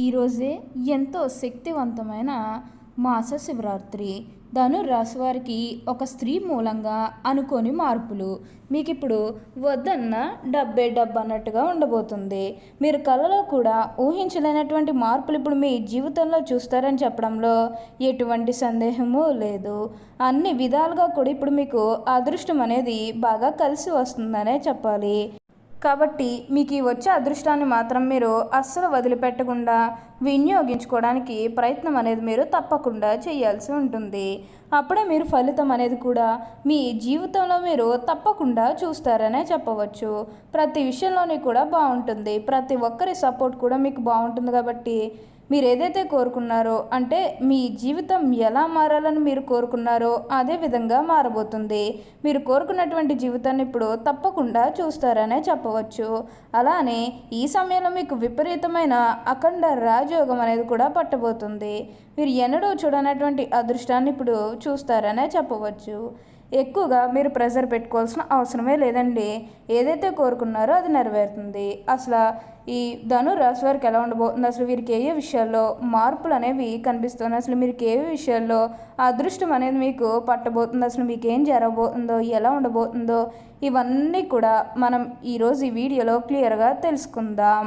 ఈరోజే ఎంతో శక్తివంతమైన మాస శివరాత్రి ధను రాశి వారికి ఒక స్త్రీ మూలంగా అనుకోని మార్పులు. మీకు ఇప్పుడు వద్దన్న డబ్బే డబ్బు అన్నట్టుగా ఉండబోతుంది. మీరు కళలో కూడా ఊహించలేనటువంటి మార్పులు ఇప్పుడు మీ జీవితంలో చూస్తారని చెప్పడంలో ఎటువంటి సందేహము లేదు. అన్ని విధాలుగా కూడా ఇప్పుడు మీకు అదృష్టం అనేది బాగా కలిసి వస్తుందనే చెప్పాలి. కాబట్టి మీకు ఈ వచ్చే అదృష్టాన్ని మాత్రం మీరు అస్సలు వదిలిపెట్టకుండా వినియోగించుకోవడానికి ప్రయత్నం అనేది మీరు తప్పకుండా చేయాల్సి ఉంటుంది. అప్పుడే మీరు ఫలితం అనేది కూడా మీ జీవితంలో మీరు తప్పకుండా చూస్తారనే చెప్పవచ్చు. ప్రతి విషయంలోని కూడా బాగుంటుంది. ప్రతి ఒక్కరి సపోర్ట్ కూడా మీకు బాగుంటుంది కాబట్టి మీరు ఏదైతే కోరుకున్నారో అంటే మీ జీవితం ఎలా మారాలని మీరు కోరుకున్నారో అదే విధంగా మారబోతుంది. మీరు కోరుకున్నటువంటి జీవితాన్ని ఇప్పుడు తప్పకుండా చూస్తారనే చెప్పవచ్చు. అలానే ఈ సమయంలో మీకు విపరీతమైన అఖండ రాజయోగం అనేది కూడా పట్టబోతుంది. మీరు ఎన్నడూ చూడనటువంటి అదృష్టాన్ని ఇప్పుడు చూస్తారనే చెప్పవచ్చు. ఎక్కువగా మీరు ప్రెజర్ పెట్టుకోవాల్సిన అవసరమే లేదండి. ఏదైతే కోరుకున్నారో అది నెరవేరుతుంది. అసలు ఈ ధను రాశి వారికి ఎలా ఉండబోతుంది? అసలు వీరికి ఏ ఏ విషయాల్లో మార్పులు అనేవి కనిపిస్తుంది అసలు మీకు ఏ ఏ విషయాల్లో అదృష్టం అనేది మీకు పట్టబోతుంది? అసలు మీకు ఏం జరగబోతుందో ఎలా ఉండబోతుందో ఇవన్నీ కూడా మనం ఈరోజు ఈ వీడియోలో క్లియర్గా తెలుసుకుందాం.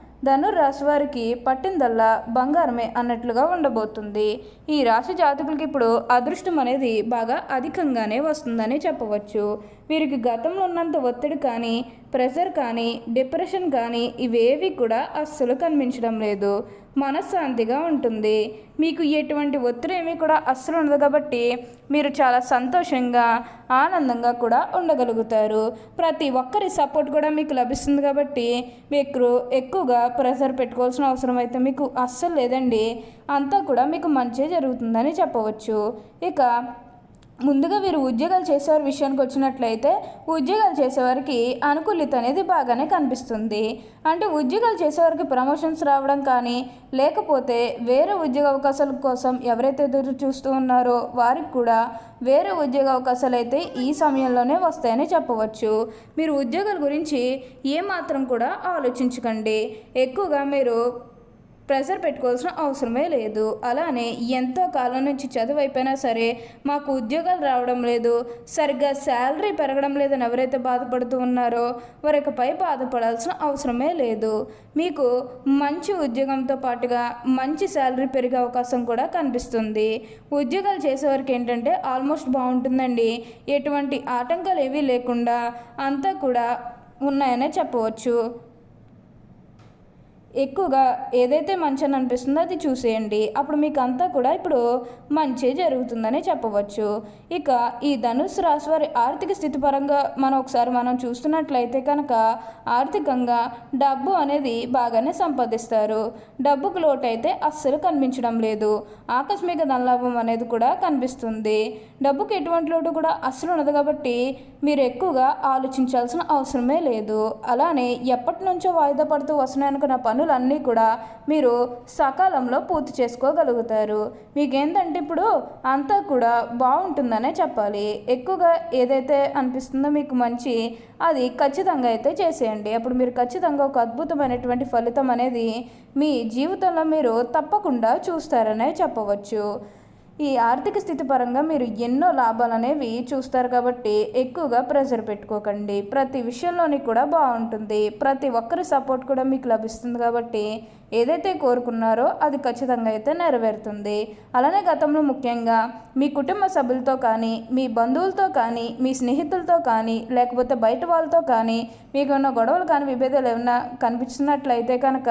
ధనుర్రాశి రాశి వారికి పట్టిందల్లా బంగారమే అన్నట్లుగా ఉండబోతుంది. ఈ రాశి జాతకులకి ఇప్పుడు అదృష్టం అనేది బాగా అధికంగానే వస్తుందని చెప్పవచ్చు. వీరికి గతంలో ఉన్నంత ఒత్తిడి కానీ ప్రెషర్ కానీ డిప్రెషన్ కానీ ఇవేవి కూడా అస్సలు కనిపించడం లేదు. మనశ్శాంతిగా ఉంటుంది. మీకు ఎటువంటి ఒత్తిడి ఏమీ కూడా అస్సలు ఉండదు కాబట్టి మీరు చాలా సంతోషంగా ఆనందంగా కూడా ఉండగలుగుతారు. ప్రతి ఒక్కరి సపోర్ట్ కూడా మీకు లభిస్తుంది కాబట్టి మీకు ఎక్కువగా ప్రెషర్ పెట్టుకోవాల్సిన అవసరం అయితే మీకు అస్సలు లేదండి. అంతా కూడా మీకు మంచి జరుగుతుందని చెప్పవచ్చు. ఇక ముందుగా వీరు ఉద్యోగాలు చేసేవారి విషయానికి వచ్చినట్లయితే ఉద్యోగాలు చేసేవారికి అనుకూలిత అనేది బాగానే కనిపిస్తుంది. అంటే ఉద్యోగాలు చేసేవారికి ప్రమోషన్స్ రావడం కానీ లేకపోతే వేరే ఉద్యోగ అవకాశాల కోసం ఎవరైతే ఎదురు చూస్తూ ఉన్నారో వారికి కూడా వేరే ఉద్యోగ అవకాశాలు అయితే ఈ సమయంలోనే వస్తాయని చెప్పవచ్చు. మీరు ఉద్యోగాల గురించి ఏమాత్రం కూడా ఆలోచించకండి. ఎక్కువగా మీరు ప్రెషర్ పెట్టుకోవాల్సిన అవసరమే లేదు. అలానే ఎంతో కాలం నుంచి చదువు అయిపోయినా సరే మాకు ఉద్యోగాలు రావడం లేదు. సరిగ్గా శాలరీ పెరగడం లేదని ఎవరైతే బాధపడుతూ ఉన్నారో వారికపై బాధపడాల్సిన అవసరమే లేదు. మీకు మంచి ఉద్యోగంతో పాటుగా మంచి శాలరీ పెరిగే అవకాశం కూడా కనిపిస్తుంది. ఉద్యోగాలు చేసేవారికి ఏంటంటే ఆల్మోస్ట్ బాగుంటుందండి. ఎటువంటి ఆటంకాలు ఏవీ లేకుండా అంతా కూడా ఉన్నాయనే చెప్పవచ్చు. ఎక్కువగా ఏదైతే మంచి అని అనిపిస్తుందో అది చూసేయండి. అప్పుడు మీకు అంతా కూడా ఇప్పుడు మంచి జరుగుతుందని చెప్పవచ్చు. ఇక ఈ ధనుసు రాశి వారి ఆర్థిక స్థితి పరంగా మనం ఒకసారి మనం చూస్తున్నట్లయితే కనుక ఆర్థికంగా డబ్బు అనేది బాగానే సంపాదిస్తారు. డబ్బుకు లోటు అయితే అస్సలు కనిపించడం లేదు. ఆకస్మిక ధనలాభం అనేది కూడా కనిపిస్తుంది. డబ్బుకు ఎటువంటి లోటు కూడా అస్సలు ఉండదు కాబట్టి మీరు ఎక్కువగా ఆలోచించాల్సిన అవసరమే లేదు. అలానే ఎప్పటి నుంచో వాయిదా పడుతూ వస్తున్నాయనుకున్న పనులన్నీ కూడా మీరు సకాలంలో పూర్తి చేసుకోగలుగుతారు. మీకేంటంటే ఇప్పుడు అంతా కూడా బాగుంటుందనే చెప్పాలి. ఎక్కువగా ఏదైతే అనిపిస్తుందో మీకు మంచి అది ఖచ్చితంగా అయితే చేసేయండి. అప్పుడు మీరు ఖచ్చితంగా ఒక అద్భుతమైనటువంటి ఫలితం అనేది మీ జీవితంలో మీరు తప్పకుండా చూస్తారనే చెప్పవచ్చు. ఈ ఆర్థిక స్థితి పరంగా మీరు ఎన్నో లాభాలు అనేవి చూస్తారు కాబట్టి ఎక్కువగా ప్రెషర్ పెట్టుకోకండి. ప్రతి విషయంలోని కూడా బాగుంటుంది. ప్రతి ఒక్కరి సపోర్ట్ కూడా మీకు లభిస్తుంది కాబట్టి ఏదైతే కోరుకున్నారో అది ఖచ్చితంగా అయితే నెరవేరుతుంది. అలానే గతంలో ముఖ్యంగా మీ కుటుంబ సభ్యులతో కానీ మీ బంధువులతో కానీ మీ స్నేహితులతో కానీ లేకపోతే బయట వాళ్ళతో కానీ మీకు ఉన్న గొడవలు కానీ విభేదాలు ఏమైనా కనిపించినట్లయితే కనుక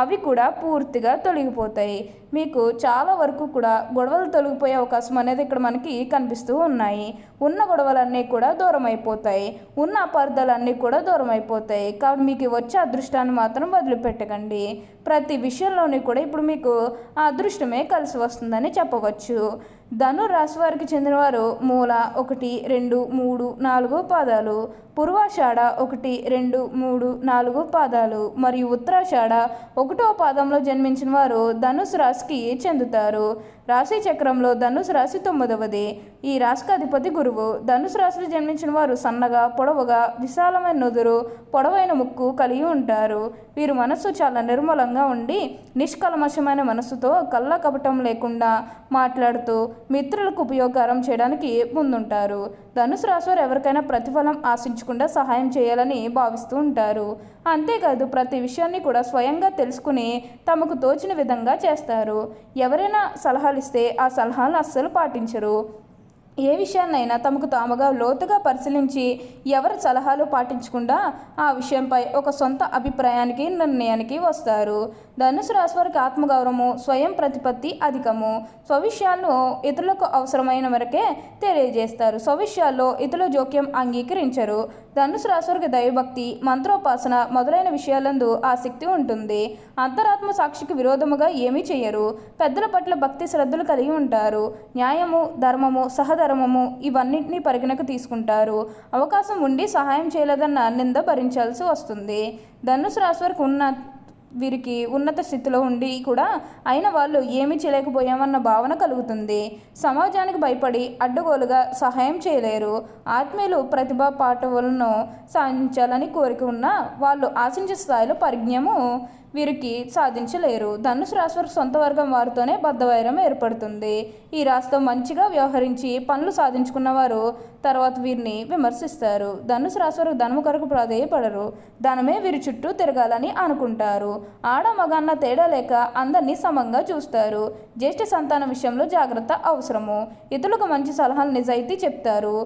అవి కూడా పూర్తిగా తొలగిపోతాయి. మీకు చాలా వరకు కూడా గొడవలు తొలగిపోయే అవకాశం అనేది ఇక్కడ మనకి కనిపిస్తూ ఉన్నాయి. ఉన్న గొడవలన్నీ కూడా దూరం అయిపోతాయి. ఉన్న అపార్థాలన్నీ కూడా దూరం అయిపోతాయి. కాబట్టి మీకు వచ్చే అదృష్టాన్ని మాత్రం వదిలిపెట్టకండి. ప్రతి విషయంలోని కూడా ఇప్పుడు మీకు అదృష్టమే కలిసి వస్తుందని చెప్పవచ్చు. ధను రాశి వారికి చెందినవారు మూల ఒకటి రెండు మూడు నాలుగు పాదాలు. పూర్వాషాఢ ఒకటి రెండు మూడు నాలుగు పాదాలు మరియు ఉత్తరాషాఢ ఒకటో పాదంలో జన్మించిన వారు ధనుసు రాశికి చెందుతారు. రాశి చక్రంలో ధనుసు రాశి తొమ్మిదవది. ఈ రాశికి అధిపతి గురువు ధనుసు రాశిలో జన్మించిన వారు సన్నగా పొడవుగా విశాలమైన నుదురు పొడవైన ముక్కు కలిగి ఉంటారు. వీరు మనస్సు చాలా నిర్మలంగా ఉండి నిష్కల్మషమైన మనస్సుతో కళ్ళ కపటం లేకుండా మాట్లాడుతూ మిత్రులకు ఉపయోగకరం చేయడానికి ముందుంటారు. ధనుసు రాశి వారు ఎవరికైనా ప్రతిఫలం ఆశించు ఆశించకుండా సహాయం చేయాలని భావిస్తూ ఉంటారు. అంతేకాదు ప్రతి విషయాన్ని కూడా స్వయంగా తెలుసుకుని తమకు తోచిన విధంగా చేస్తారు. ఎవరైనా సలహాలు ఇస్తే ఆ సలహాలను అస్సలు పాటించరు. ఏ విషయాన్నైనా తమకు తాముగా లోతుగా పరిశీలించి ఎవరి సలహాలు పాటించకుండా ఆ విషయంపై ఒక సొంత అభిప్రాయానికి నిర్ణయానికి వస్తారు. ధనుసు రాశి వారికి ఆత్మగౌరవము స్వయం ప్రతిపత్తి అధికము. స్వవిషయాలను ఇతరులకు అవసరమైన వరకే తెలియజేస్తారు. స్వవిషయాల్లో ఇతరుల జోక్యం అంగీకరించరు. ధనుసు రాశి వారికి దైవభక్తి మంత్రోపాసన మొదలైన విషయాలందు ఆసక్తి ఉంటుంది. అంతరాత్మ సాక్షికి విరోధముగా ఏమీ చేయరు. పెద్దల పట్ల భక్తి శ్రద్ధలు కలిగి ఉంటారు. న్యాయము ధర్మము ధర్మము ఇవన్నింటినీ పరిగణకు తీసుకుంటారు. అవకాశం ఉండి సహాయం చేయలేదన్న నింద భరించాల్సి వస్తుంది. ధనుసు రాశి వరకు ఉన్న వీరికి ఉన్నత స్థితిలో ఉండి కూడా అయిన వాళ్ళు ఏమీ చేయలేకపోయామన్న భావన కలుగుతుంది. సమాజానికి భయపడి అడ్డగోలుగా సహాయం చేయలేరు. ఆత్మీయులు ప్రతిభా పాఠవులను సాధించాలని కోరిక ఉన్న వాళ్ళు ఆశించే స్థాయిలో పరిజ్ఞము వీరికి సాధించలేరు. ధనుసు రాశి వారికి సొంత వర్గం వారితోనే బద్ధవైరం ఏర్పడుతుంది. ఈ రాశితో మంచిగా వ్యవహరించి పనులు సాధించుకున్న వారు తర్వాత వీరిని విమర్శిస్తారు. ధనుసు రాశి వారు ధనము కొరకు ప్రాధేయపడరు. ధనమే వీరి చుట్టూ తిరగాలని అనుకుంటారు. ఆడ మగాన్న తేడా లేక అందరినీ సమంగా చూస్తారు. జ్యేష్ఠ సంతానం విషయంలో జాగ్రత్త అవసరము. ఇతరులకు మంచి సలహాలు నిజాయితీ చెప్తారు.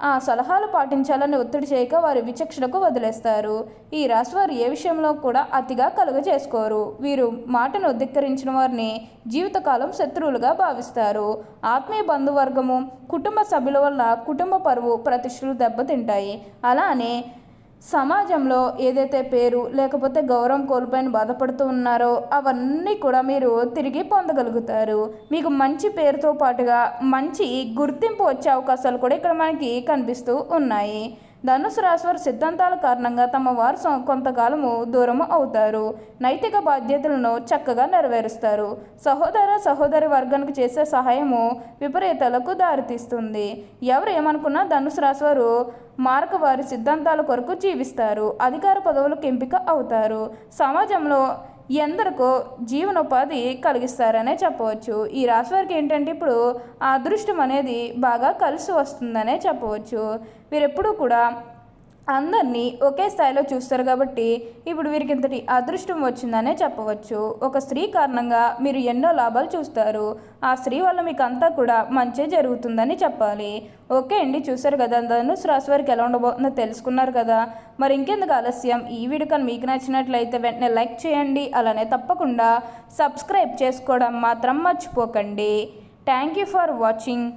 ఆ సలహాలు పాటించాలని ఒత్తిడి చేయక వారి విచక్షణకు వదిలేస్తారు. ఈ రాశి వారు ఏ విషయంలో కూడా అతిగా కలుగ చేసుకోరు వీరు మాటను ధిక్కరించిన వారిని జీవితకాలం శత్రువులుగా భావిస్తారు. ఆత్మీయ బంధువర్గము కుటుంబ సభ్యుల వల్ల కుటుంబ పరువు ప్రతిష్టలు దెబ్బతింటాయి. అలానే సమాజంలో ఏదైతే పేరు లేకపోతే గౌరవం కోల్పోయిన బాధపడుతూ ఉన్నారో అవన్నీ కూడా మీరు తిరిగి పొందగలుగుతారు. మీకు మంచి పేరుతో పాటుగా మంచి గుర్తింపు వచ్చే అవకాశాలు కూడా ఇక్కడ మనకి కనిపిస్తూ ఉన్నాయి. ధనుసు రాశి వారి సిద్ధాంతాల కారణంగా తమ వారు కొంతకాలము దూరము అవుతారు. నైతిక బాధ్యతలను చక్కగా నెరవేరుస్తారు. సహోదర సహోదరి వర్గానికి చేసే సహాయము విపరీతాలకు దారితీస్తుంది. ఎవరు ఏమనుకున్నా ధనుసు రాశి వారు మారక వారి సిద్ధాంతాల కొరకు జీవిస్తారు. అధికార పదవులకు ఎంపిక అవుతారు. సమాజంలో ఎందరికో జీవనోపాధి కలిగిస్తారనే చెప్పవచ్చు. ఈ రాశి వారికి ఏంటంటే ఇప్పుడు ఆ అదృష్టం అనేది బాగా కలిసి వస్తుందనే చెప్పవచ్చు. వీరెప్పుడూ కూడా అందరినీ ఒకే స్థాయిలో చూస్తారు కాబట్టి ఇప్పుడు వీరికి ఇంతటి అదృష్టం వచ్చిందనే చెప్పవచ్చు. ఒక స్త్రీ కారణంగా మీరు ఎన్నో లాభాలు చూస్తారు. ఆ స్త్రీ వల్ల మీకు అంతా కూడా మంచి జరుగుతుందని చెప్పాలి. ఓకే అండి చూసారు కదా ధనుసు రాశి వారికి ఎలా ఉండబోతుందో తెలుసుకున్నారు కదా. మరి ఇంకెందుకు ఆలస్యం? ఈ వీడియో కానీ మీకు నచ్చినట్లయితే వెంటనే లైక్ చేయండి. అలానే తప్పకుండా సబ్స్క్రైబ్ చేసుకోవడం మాత్రం మర్చిపోకండి. Thank you for watching.